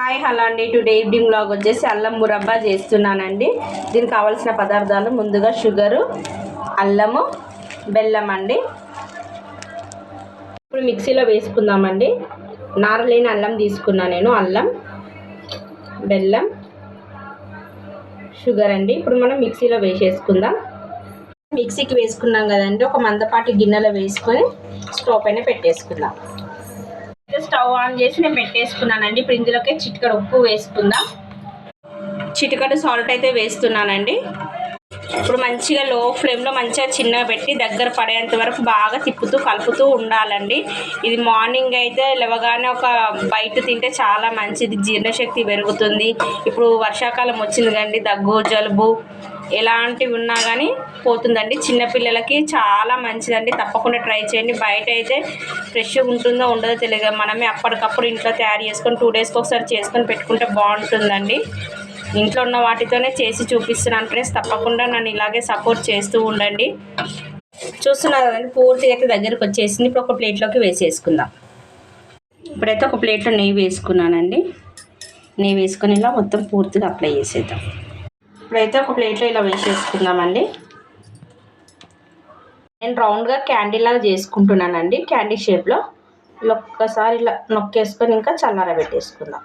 Hi hello అండి. Today evening blog వచ్చేసి అల్లం మురబ్బా చేస్తున్నానండి. దీనికి కావాల్సిన పదార్థాలు ముందుగా షుగరు అల్లము బెల్లం అండి. ఇప్పుడు మిక్సీలో వేసుకుందామండి. నారలేని అల్లం తీసుకున్నా నేను అల్లం బెల్లం షుగర్ అండి. ఇప్పుడు మనం మిక్సీలో వేసేసుకుందాం. మిక్సీకి వేసుకున్నాం కదండి ఒక మందపాటి గిన్నెలో వేసుకొని స్టవ్ పైన పెట్టేసుకుందాం. స్టవ్ ఆన్ చేసి నేను పెట్టేసుకున్నానండి. ఇప్పుడు ఇందులోకి చిటికడ ఉప్పు వేసుకుందాం. చిటికడ సాల్ట్ అయితే వేస్తున్నానండి. ఇప్పుడు మంచిగా లో ఫ్లేమ్లో మంచిగా చిన్నగా పెట్టి దగ్గర పడేంత వరకు బాగా తిప్పుతూ కలుపుతూ ఉండాలండి. ఇది మార్నింగ్ అయితే లేవగానే ఒక బయట తింటే చాలా మంచిది. జీర్ణశక్తి పెరుగుతుంది. ఇప్పుడు వర్షాకాలం వచ్చింది కండి దగ్గు జలుబు ఎలాంటివి ఉన్నా కానీ పోతుందండి. చిన్నపిల్లలకి చాలా మంచిదండి. తప్పకుండా ట్రై చేయండి. బయట అయితే ఫ్రెష్గా ఉంటుందో ఉండదో తెలియదు. మనమే అప్పటికప్పుడు ఇంట్లో తయారు చేసుకొని టూ డేస్కి ఒకసారి చేసుకొని పెట్టుకుంటే బాగుంటుందండి. ఇంట్లో ఉన్న వాటితోనే చేసి చూపిస్తున్నాను ఫ్రెండ్స్. తప్పకుండా నన్ను ఇలాగే సపోర్ట్ చేస్తూ ఉండండి. చూస్తున్నారు కదండి పూర్తిగా అయితే దగ్గరకు వచ్చేసింది. ఇప్పుడు ఒక ప్లేట్లోకి వేసేసుకుందాం. ఇప్పుడైతే ఒక ప్లేట్లో నెయ్యి వేసుకున్నానండి. నెయ్యి వేసుకొని ఇలా మొత్తం పూర్తిగా అప్లై చేసేద్దాం. ఇప్పుడైతే ఒక ప్లేట్లో ఇలా వేసేసుకుందామండి. నేను రౌండ్గా క్యాండీ లాగా చేసుకుంటున్నానండి. క్యాండీ షేప్లో ఇలా ఒక్కసారి ఇలా నొక్కేసుకొని ఇంకా చల్లారబెట్టేసుకుందాం.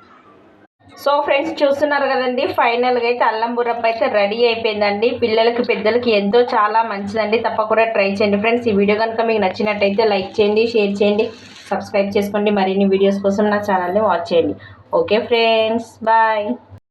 సో ఫ్రెండ్స్ చూస్తున్నారు కదండి ఫైనల్గా అయితే అల్లం బుర్రప్ప అయితే రెడీ అయిపోయిందండి. పిల్లలకి పెద్దలకి ఎంతో చాలా మంచిదండి. తప్పకుండా ట్రై చేయండి ఫ్రెండ్స్. ఈ వీడియో కనుక మీకు నచ్చినట్టయితే లైక్ చేయండి షేర్ చేయండి సబ్స్క్రైబ్ చేసుకోండి. మరిన్ని వీడియోస్ కోసం నా ఛానల్ని వాచ్ చేయండి. Okay friends bye.